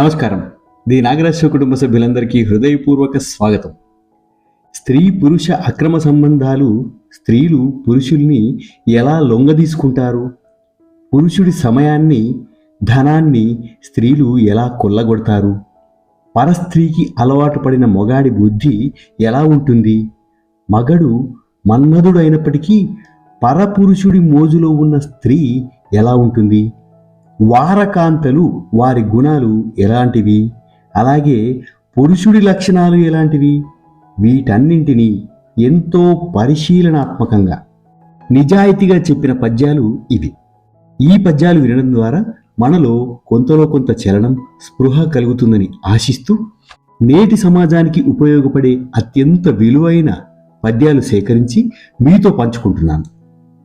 నమస్కారం. ది నాగరాజు కుటుంబ సభ్యులందరికీ హృదయపూర్వక స్వాగతం. స్త్రీ పురుష అక్రమ సంబంధాలు స్త్రీలు పురుషుల్ని ఎలా లొంగదీసుకుంటారు? పురుషుడి సమయాన్ని ధనాన్ని స్త్రీలు ఎలా కొల్లగొడతారు? పరస్త్రీకి అలవాటు పడిన మొగాడి బుద్ధి ఎలా ఉంటుంది? మగడు మన్మధుడైనప్పటికీ పరపురుషుడి మోజులో ఉన్న స్త్రీ ఎలా ఉంటుంది? వారకాంతలు వారి గుణాలు ఎలాంటివి? అలాగే పురుషుడి లక్షణాలు ఎలాంటివి? వీటన్నింటినీ ఎంతో పరిశీలనాత్మకంగా నిజాయితీగా చెప్పిన పద్యాలు ఇవి. ఈ పద్యాలు వినడం ద్వారా మనలో కొంతలో కొంత చలనం స్పృహ కలుగుతుందని ఆశిస్తూ నేటి సమాజానికి ఉపయోగపడే అత్యంత విలువైన పద్యాలు సేకరించి మీతో పంచుకుంటున్నాను.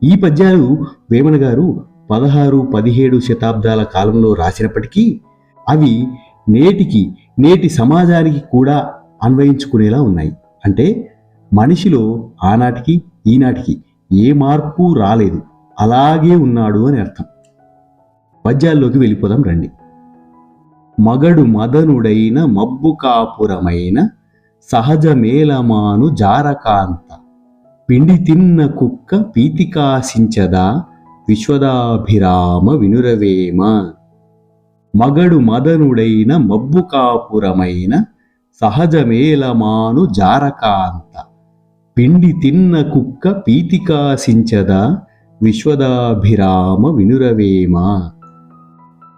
ఈ పద్యాలు వేమన గారు పదహారు పదిహేడు శతాబ్దాల కాలంలో రాసినప్పటికీ అవి నేటికి నేటి సమాజానికి కూడా అన్వయించుకునేలా ఉన్నాయి. అంటే మనిషిలో ఆనాటికి ఈనాటికి ఏ మార్పు రాలేదు. అలాగే ఉన్నాడు అని అర్థం. పద్యాల్లోకి వెళ్ళిపోదాం రండి. మగడు మదనుడైన మబ్బు కాపురమైన సహజ మేలమాను జారకాంత. పిండి తిన్న కుక్క పీతికాశించదా విశ్వదాభిరామ వినురవేమ. మగడు మదనుడైన మబ్బు కాపురమైన సహజమేలమాను జారకాంత. పిండి తిన్న కుక్క పీతికాశించదా విశ్వదాభిరామ వినురవేమ.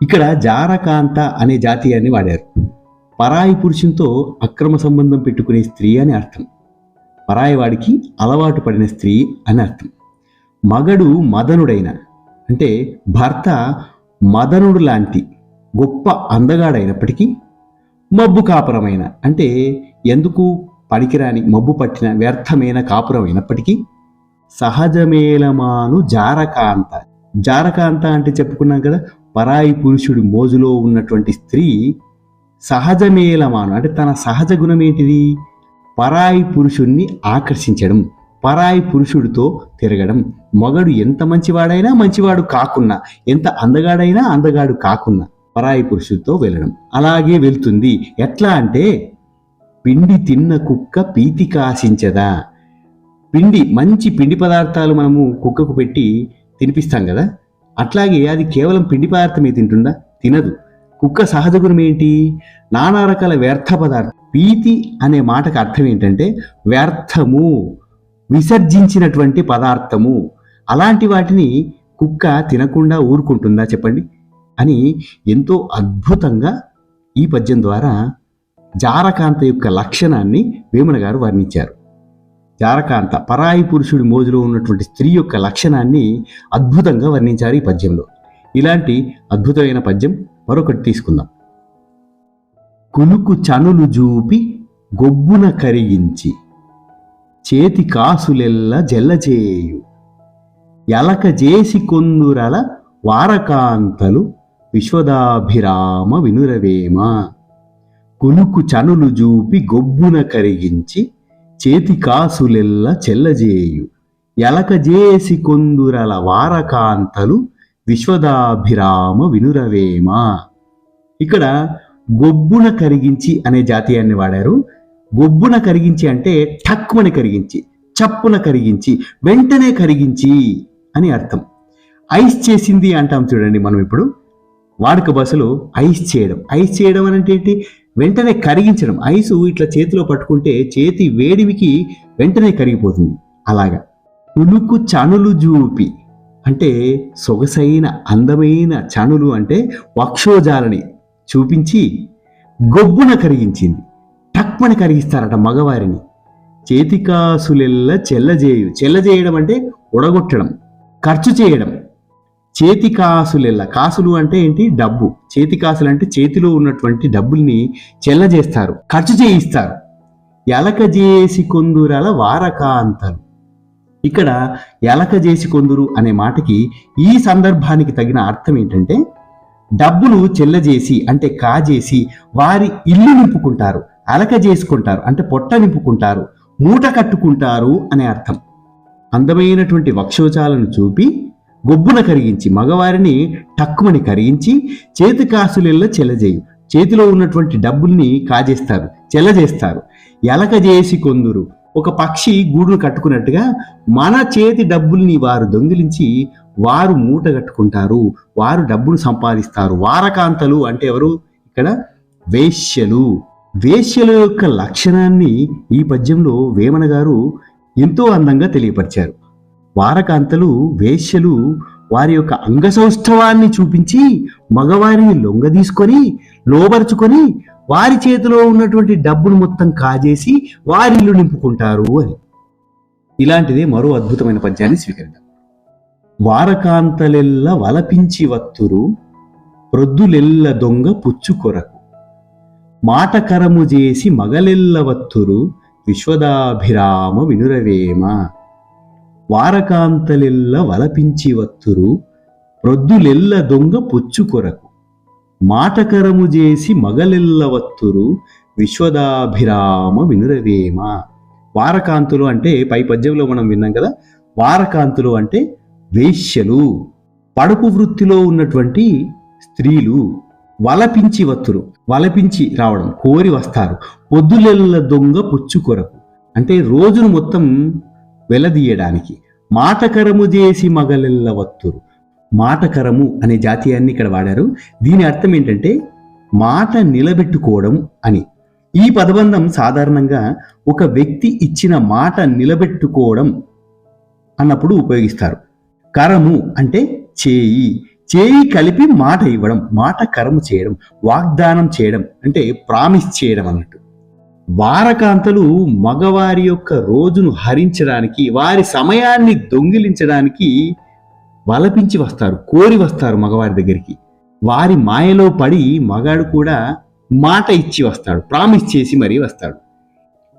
ఇక్కడ జారకాంత అనే జాతీయాన్ని వాడారు. పరాయి పురుషునితో అక్రమ సంబంధం పెట్టుకునే స్త్రీ అని అర్థం. పరాయి వాడికి అలవాటు పడిన స్త్రీ అని అర్థం. మగడు మదనుడైన అంటే భర్త మదనుడు లాంటి గొప్ప అందగాడైనప్పటికీ మబ్బు కాపురమైన అంటే ఎందుకు పనికిరాని మబ్బు పట్టిన వ్యర్థమైన కాపురం అయినప్పటికీ సహజమేలమాను జారకాంత. జారకాంత అంటే చెప్పుకున్నాం కదా పరాయి పురుషుడి మోజులో ఉన్నటువంటి స్త్రీ సహజమేలమాను అంటే తన సహజ గుణం ఏంటిది పరాయి పురుషుణ్ణి ఆకర్షించడం. పరాయి పురుషుడితో తిరగడం. మగడు ఎంత మంచివాడైనా మంచివాడు కాకున్నా. ఎంత అందగాడైనా అందగాడు కాకున్నా. పరాయి పురుషుడితో వెళ్ళడం. అలాగే వెళ్తుంది. ఎట్లా అంటే పిండి తిన్న కుక్క పీతి కాసించదా? పిండి మంచి పిండి పదార్థాలు మనము కుక్కకు పెట్టి తినిపిస్తాం కదా? అట్లాగే అది కేవలం పిండి పదార్థమే తింటుందా? తినదు. కుక్క సహజ గుణం ఏంటి? నానా రకాల వ్యర్థ పదార్థం పీతి అనే మాటకు అర్థం ఏంటంటే వ్యర్థము. విసర్జించినటువంటి పదార్థము. అలాంటి వాటిని కుక్క తినకుండా ఊరుకుంటుందా చెప్పండి? అని ఎంతో అద్భుతంగా ఈ పద్యం ద్వారా జారకాంత యొక్క లక్షణాన్ని వేమన గారు వర్ణించారు. జారకాంత పరాయి పురుషుడి మోజులో ఉన్నటువంటి స్త్రీ యొక్క లక్షణాన్ని అద్భుతంగా వర్ణించారు ఈ పద్యంలో. ఇలాంటి అద్భుతమైన పద్యం మరొకటి తీసుకుందాం. కునుకు చనులు చూపి గొబ్బున కరిగించి చేతి కాసులెల్ల జల్లచేయు ఎలక చేసి కొందురల వారకాంతలు విశ్వదాభిరామ వినురవేమ. కునుకు చనులు జూపి గొబ్బున కరిగించి చేతి కాసులెల్ల చెల్లజేయు. ఎలకజేసి కొందురల వారకాంతలు విశ్వదాభిరామ వినురవేమ. ఇక్కడ గొబ్బున కరిగించి అనే జాతీయాన్ని వాడారు గొబ్బున కరిగించి అంటే ఠక్కుమని కరిగించి చప్పున కరిగించి వెంటనే కరిగించి అని అర్థం. ఐస్ చేసింది అంటాం చూడండి మనం ఇప్పుడు. వాడుక భాషలో ఐస్ చేయడం. ఐస్ చేయడం అని అంటే ఏంటి? వెంటనే కరిగించడం. ఐసు ఇట్లా చేతిలో పట్టుకుంటే చేతి వేడివికి వెంటనే కరిగిపోతుంది. అలాగా. ఉలుకు చనులు జూపి అంటే సొగసైన అందమైన చనులు అంటే వక్షోజాలని చూపించి గొబ్బున కరిగించింది. టక్మని కరిగిస్తారట మగవారిని. చేతికాసులెల్ల చెల్లజేయు చెల్లజేయడం అంటే ఉడగొట్టడం ఖర్చు చేయడం. చేతి కాసులెల్ల కాసులు అంటే ఏంటి? డబ్బు. చేతి కాసులు అంటే చేతిలో ఉన్నటువంటి డబ్బుల్ని చెల్లజేస్తారు ఖర్చు చేయిస్తారు. ఎలక చేసి కొందురల వారకాంతలు. ఇక్కడ ఎలక చేసి కొందురు అనే మాటకి ఈ సందర్భానికి తగిన అర్థం ఏంటంటే డబ్బులు చెల్లజేసి అంటే కాజేసి వారి ఇల్లు నింపుకుంటారు. అలక చేసుకుంటారు అంటే పొట్ట నింపుకుంటారు మూట కట్టుకుంటారు అనే అర్థం. అందమైనటువంటి వక్షోచాలను చూపి గొబ్బున కరిగించి మగవారిని టక్కుమని కరిగించి చేతి కాసులెల్ల చెలజేయు. చేతిలో ఉన్నటువంటి డబ్బుల్ని కాజేస్తారు చెల్లజేస్తారు ఎలక చేసి కొందురు. ఒక పక్షి గూడును కట్టుకున్నట్టుగా మన చేతి డబ్బుల్ని వారు దొంగిలించి వారు మూట కట్టుకుంటారు వారు డబ్బును సంపాదిస్తారు. వారకాంతలు అంటే ఎవరు? ఇక్కడ వేశ్యలు. వేశ్యల యొక్క లక్షణాన్ని ఈ పద్యంలో వేమన గారు ఎంతో అందంగా తెలియపరిచారు. వారకాంతలు వేశ్యలు వారి యొక్క అంగసౌష్ఠవాన్ని చూపించి మగవారిని లొంగదీసుకొని లోబరుచుకొని వారి చేతిలో ఉన్నటువంటి డబ్బును మొత్తం కాజేసి వారి ఇల్లు నింపుకుంటారు అని. ఇలాంటిదే మరో అద్భుతమైన పద్యాన్ని స్వీకరిద్దాం. వారకాంతలెల్ల వలపించి వత్తురు ప్రొద్దులెల్ల దొంగ పుచ్చు కొరకు. మాటకరము చేసి మగలెల్ల వత్తురు విశ్వదాభిరామ వినురవేమ. వారకాంతలెల్ల వలపించి వత్తురు ప్రొద్దులెల్ల దొంగ పుచ్చు కొరకు మాటకరము చేసి మగలెల్ల వత్తురు విశ్వదాభిరామ వినురవేమ. వారకాంతులు అంటే పై పద్యంలో మనం విన్నాం కదా వారకాంతులు అంటే వేశ్యలు. పడుపు వృత్తిలో ఉన్నటువంటి స్త్రీలు. వలపించి వత్తురు వలపించి రావడం కోరి వస్తారు. పొద్దులెల్ల దొంగ పుచ్చు కొరకు. అంటే రోజును మొత్తం వెలదీయడానికి. మాటకరము చేసి మగలెల్ల వత్తురు. మాటకరము అనే జాతీయాన్ని ఇక్కడ వాడారు. దీని అర్థం ఏంటంటే మాట నిలబెట్టుకోవడం అని. ఈ పదబంధం సాధారణంగా ఒక వ్యక్తి ఇచ్చిన మాట నిలబెట్టుకోవడం అన్నప్పుడు ఉపయోగిస్తారు. కరము అంటే చేయి. చేయి కలిపి మాట ఇవ్వడం మాట కరము చేయడం వాగ్దానం చేయడం అంటే ప్రామిస్ చేయడం అన్నట్టు. వారకాంతలు మగవారి యొక్క రోజును హరించడానికి వారి సమయాన్ని దొంగిలించడానికి వలపించి వస్తారు కోరి వస్తారు మగవారి దగ్గరికి. వారి మాయలో పడి మగాడు కూడా మాట ఇచ్చి వస్తాడు ప్రామిస్ చేసి మరీ వస్తాడు.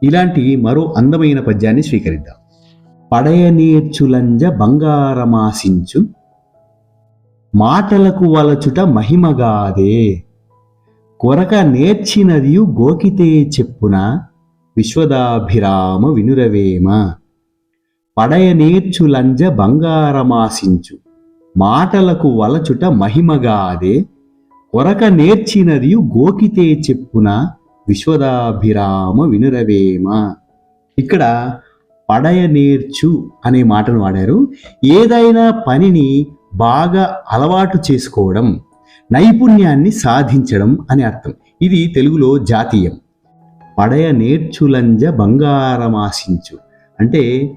ఇలాంటి మరో అందమైన పద్యాన్ని స్వీకరిద్దాం. పడయ బంగారమాశించు బంగారమాసించు మాటలకు వలచుట మహిమగాదే. కొరక నేర్చినదియు గోకితే చెప్పున విశ్వదాభిరామ వినురవేమ. పడయ నేర్చులంజ బంగారమాసించు మాటలకు వలచుట మహిమగాదే. కొరక నేర్చినదియు గోకితే చెప్పున విశ్వదాభిరామ వినురవేమ. ఇక్కడ పడయ నేర్చు అనే మాటను వాడారు. ఏదైనా పనిని బాగా అలవాటు చేసుకోవడం నైపుణ్యాన్ని సాధించడం అని అర్థం. ఇది తెలుగులో జాతీయం. పడయ నేర్చులంజ బంగారమాశించు అంటే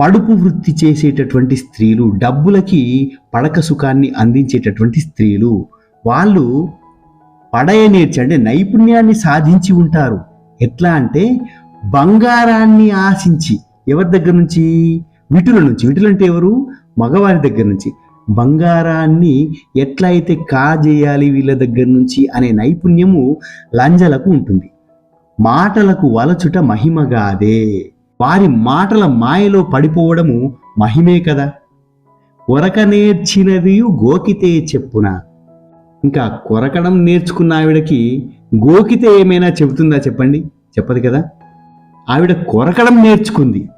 పడుపు వృత్తి చేసేటటువంటి స్త్రీలు డబ్బులకి పడక సుఖాన్ని అందించేటటువంటి స్త్రీలు వాళ్ళు పడయ నేర్చి అంటే నైపుణ్యాన్ని సాధించి ఉంటారు. ఎట్లా అంటే బంగారాన్ని ఆశించి. ఎవరి దగ్గర నుంచి? విటుల నుంచి. విటులంటే ఎవరు? మగవారి దగ్గర నుంచి. బంగారాన్ని ఎట్లయితే కాజేయాలి వీళ్ళ దగ్గర నుంచి అనే నైపుణ్యము లంజలకు ఉంటుంది. మాటలకు వలచుట మహిమగాదే వారి మాటల మాయలో పడిపోవడము మహిమే కదా. కొరక నేర్చినది గోకితే చెప్పున. ఇంకా కొరకడం నేర్చుకున్న ఆవిడకి గోకితే ఏమైనా చెబుతుందా చెప్పండి? చెప్పదు కదా. ఆవిడ కొరకడం నేర్చుకుంది.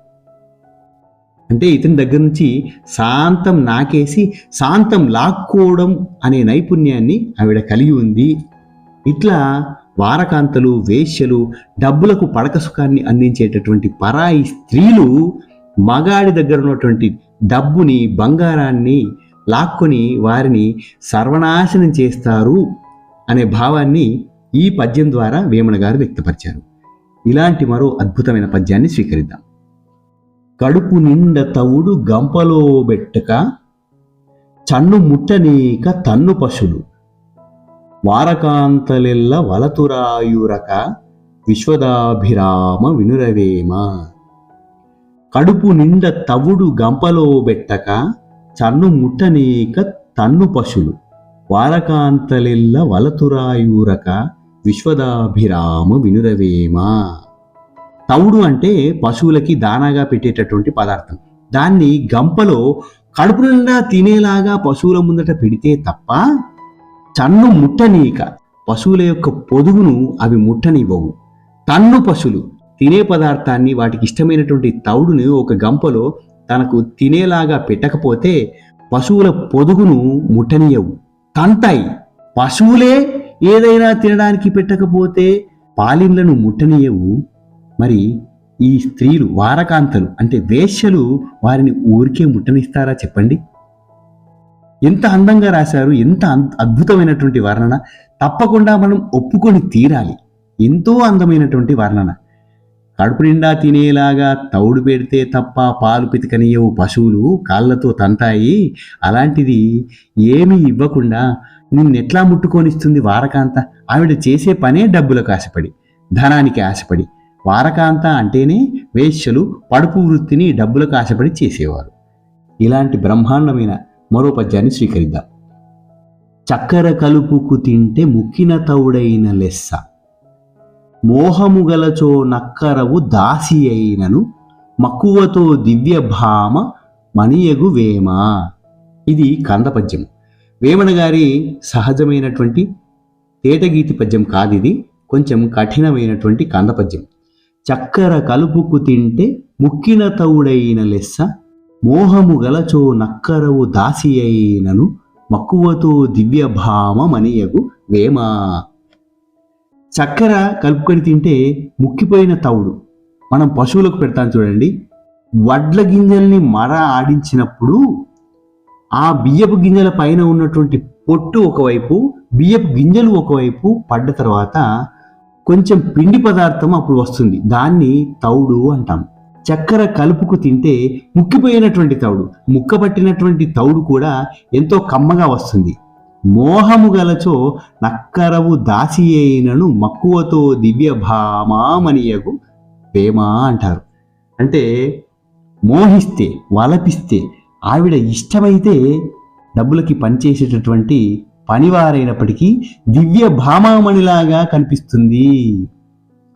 అంటే ఇతని దగ్గర నుంచి శాంతం నాకేసి శాంతం లాక్కోవడం అనే నైపుణ్యాన్ని ఆవిడ కలిగి ఉంది. ఇట్లా వారకాంతలు వేశ్యలు డబ్బులకు పడక సుఖాన్ని అందించేటటువంటి పరాయి స్త్రీలు మగాడి దగ్గర ఉన్నటువంటి డబ్బుని బంగారాన్ని లాక్కొని వారిని సర్వనాశనం చేస్తారు అనే భావాన్ని ఈ పద్యం ద్వారా వేమన గారు వ్యక్తపరిచారు. ఇలాంటి మరో అద్భుతమైన పద్యాన్ని స్వీకరిద్దాం. కడుపు నిండ తవుడు గంపలో బెట్టక చన్ను ముట్టనీక తన్ను పశులు. వారకాంతలెల్ల వలతురాయురక విశ్వదాభిరామ వినురవేమ. కడుపు నిండ తవుడు గంపలో బెట్టక చన్ను ముట్టనీక తన్ను పశులు. వారకాంతలెల్ల వలతురాయూరక విశ్వదాభిరామ వినురవేమ. తవుడు అంటే పశువులకి దానాగా పెట్టేటటువంటి పదార్థం. దాన్ని గంపలో కడుపు నిండా తినేలాగా పశువుల ముందట పెడితే తప్ప చన్ను ముట్టనీక పశువుల యొక్క పొదుగును అవి ముట్టనివ్వవు. తన్ను పశువులు తినే పదార్థాన్ని వాటికి ఇష్టమైనటువంటి తవుడుని ఒక గంపలో తనకు తినేలాగా పెట్టకపోతే పశువుల పొదుగును ముట్టనియవు. తంతాయి పశువులే ఏదైనా తినడానికి పెట్టకపోతే పాలిన్లను ముట్టనీయవు. మరి ఈ స్త్రీలు వారకాంతలు అంటే వేశ్యలు వారిని ఊరికే ముట్టనిస్తారా చెప్పండి? ఎంత అందంగా రాశారు ఎంత అద్భుతమైనటువంటి వర్ణన. తప్పకుండా మనం ఒప్పుకొని తీరాలి. ఎంతో అందమైనటువంటి వర్ణన. కడుపు నిండా తినేలాగా తౌడు పెడితే తప్ప పాలు పితికనియవు పశువులు కాళ్ళతో తంతాయి. అలాంటిది ఏమీ ఇవ్వకుండా నిన్నెట్లా ముట్టుకొనిస్తుంది వారకాంత? ఆవిడ చేసే పనే డబ్బులకు ఆశపడి ధనానికి ఆశపడి వారకాంత అంటేనే వేశ్యలు పడుపు వృత్తిని డబ్బులకు ఆశపడి చేసేవారు. ఇలాంటి బ్రహ్మాండమైన మరో పద్యాన్ని స్వీకరిద్దాం. చక్కెర కలుపుకు తింటే ముక్కిన తౌడైన లెస్స. మోహము గలచో నక్కరవు దాసి అయినను మక్కువతో దివ్య భామ మణియగు వేమ. ఇది కంద పద్యం వేమన గారి సహజమైనటువంటి తేటగీతి పద్యం కాదు ఇది కొంచెం కఠినమైనటువంటి కంద పద్యం చక్కెర కలుపుకు తింటే ముక్కిన తవుడైన లెస్స మోహము గలచో నక్కరవు దాసి అయినను మక్కువతో దివ్య వేమా. చక్కెర కలుపుకొని తింటే ముక్కిపోయిన తవుడు. మనం పశువులకు పెడతాం చూడండి. వడ్ల గింజల్ని మర ఆడించినప్పుడు ఆ బియ్యపు గింజల పైన ఉన్నటువంటి పొట్టు ఒకవైపు బియ్యపు గింజలు ఒకవైపు పడ్డ తర్వాత కొంచెం పిండి పదార్థం అప్పుడు వస్తుంది. దాన్ని తౌడు అంటాం. చక్కెర కలుపుకు తింటే ముక్కిపోయినటువంటి తౌడు ముక్క పట్టినటువంటి తౌడు కూడా ఎంతో కమ్మగా వస్తుంది. మోహము గలచో నక్కరవు దాసి అయినను మక్కువతో దివ్య భామామనియగు ప్రేమ అంటారు. అంటే మోహిస్తే వలపిస్తే ఆవిడ ఇష్టమైతే డబ్బులకి పనిచేసేటటువంటి పనివారైనప్పటికీ దివ్య భామామణిలాగా కనిపిస్తుంది.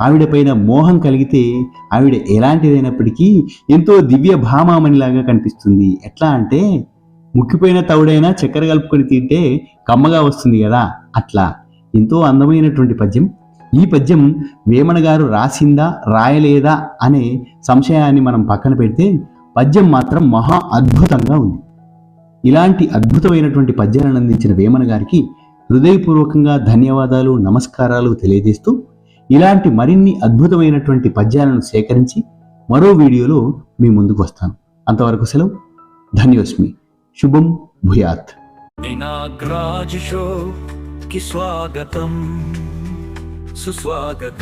ఆవిడ పైన మోహం కలిగితే ఆవిడ ఎలాంటిదైనప్పటికీ ఎంతో దివ్య భామామణిలాగా కనిపిస్తుంది. ఎట్లా అంటే ముక్కిపోయిన తవుడైనా చక్కెర కలుపుకొని తింటే కమ్మగా వస్తుంది కదా? అట్లా. ఎంతో అందమైనటువంటి పద్యం. ఈ పద్యం వేమన గారు రాసిందా రాయలేదా అనే సంశయాన్ని మనం పక్కన పెడితే పద్యం మాత్రం మహా అద్భుతంగా ఉంది. ఇలాంటి అద్భుతమైనటువంటి పద్యాలను అందించిన వేమన గారికి హృదయపూర్వకంగా ధన్యవాదాలు నమస్కారాలు తెలియజేస్తూ ఇలాంటి మరిన్ని అద్భుతమైనటువంటి పద్యాలను సేకరించి మరో వీడియోలో మీ ముందుకు వస్తాను. అంతవరకు సెలవు. ధన్యోస్మి. శుభం భూయాత్. స్వాగతం సుస్వాగతం